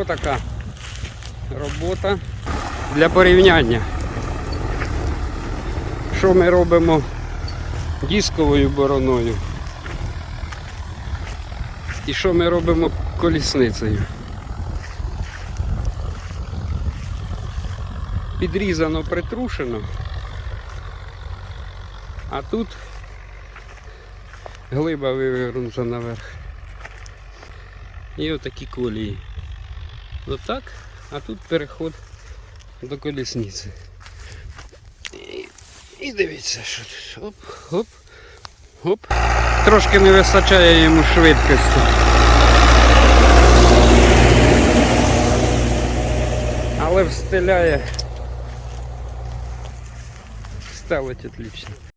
така робота для порівняння. Що ми робимо дисковою бороною? І що ми робимо колісницею? Підрізано, притрушено. А тут глиба вивернута наверх. І отакі колії. Отак, а тут переход до колісниці. І, дивіться, що тут. Оп, хоп, хоп. Трошки не вистачає йому швидкості. Але встиляє. Ставить отлично.